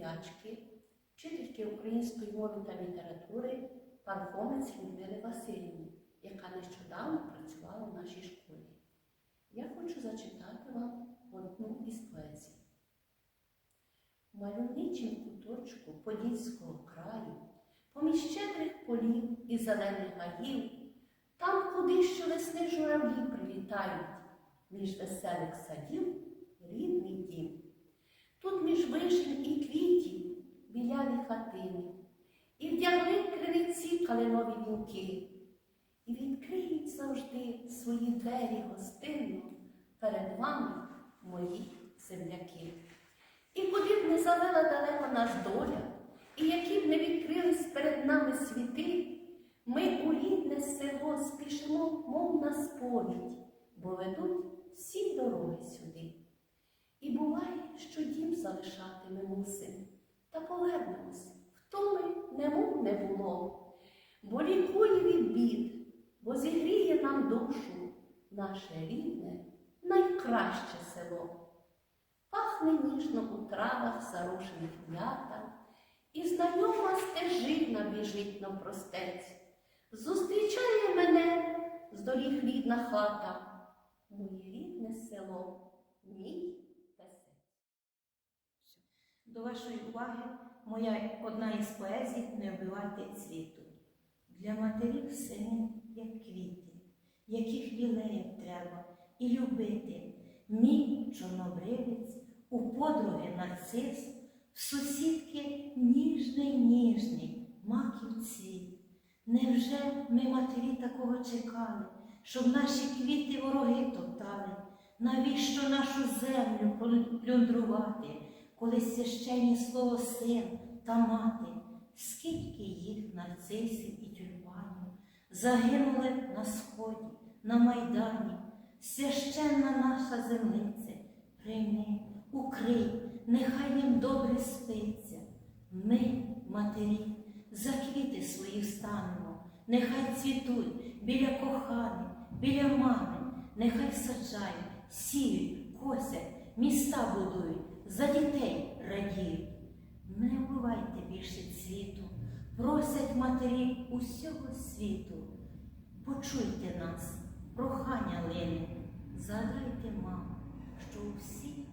землячки, вчительки української мови та літератури Пархомець Людмили Васильівни, яка нещодавно працювала в нашій школі. Я хочу зачитати вам одну із поезій. В мальовничім куточку Подільського краю, поміж щедрих полів і зелених гаїв, там, куди щовесни журавлі прилітають, між веселих садів рідний дім. Між вишень і квітів біляві хатини, і вдягли криниці калинові вінки, і відкриють завжди свої двері гостинно перед вами, мої земляки. І куди б не завела далеко нас доля, і які б не відкрились перед нами світи, ми у рідне село спішимо, мов на сповідь, бо ведуть всі дороги сюди. І буває, що дім залишати ми мусим, та повернемось, втоми немов не було, бо лікує від бід, бо зігріє нам душу наше рідне, найкраще село. Пахне ніжно у травах зарушених м'ята, і знайома стежина біжить навпростець. Зустрічає мене з доріг рідна хата, моє рідне село, мій. До вашої уваги моя одна із поезій не вбивати цвіту. Для матерів сини, як квіти, яких лілеїв треба і любити. Мій чорнобривець, у подруги нарцис, в сусідки ніжний, ніжний, маків цвіт. Невже ми матері такого чекали, щоб наші квіти вороги топтали? Навіщо нашу землю плюндрувати, коли священні слово син та мати? Скільки їх нарцисів і тюльпанів загинули на сході, на майдані, священна наша землиця, прийми, укрий, нехай їм добре спиться. Ми, матері, за квіти свої станемо, нехай цвітуть біля коханих, біля мами, нехай саджають, сіють, косять, міста будують, за дітей радіють. Не вбивайте більше цвіту, просять матері усього світу. Почуйте нас, прохання лини, задайте, мам, що у всіх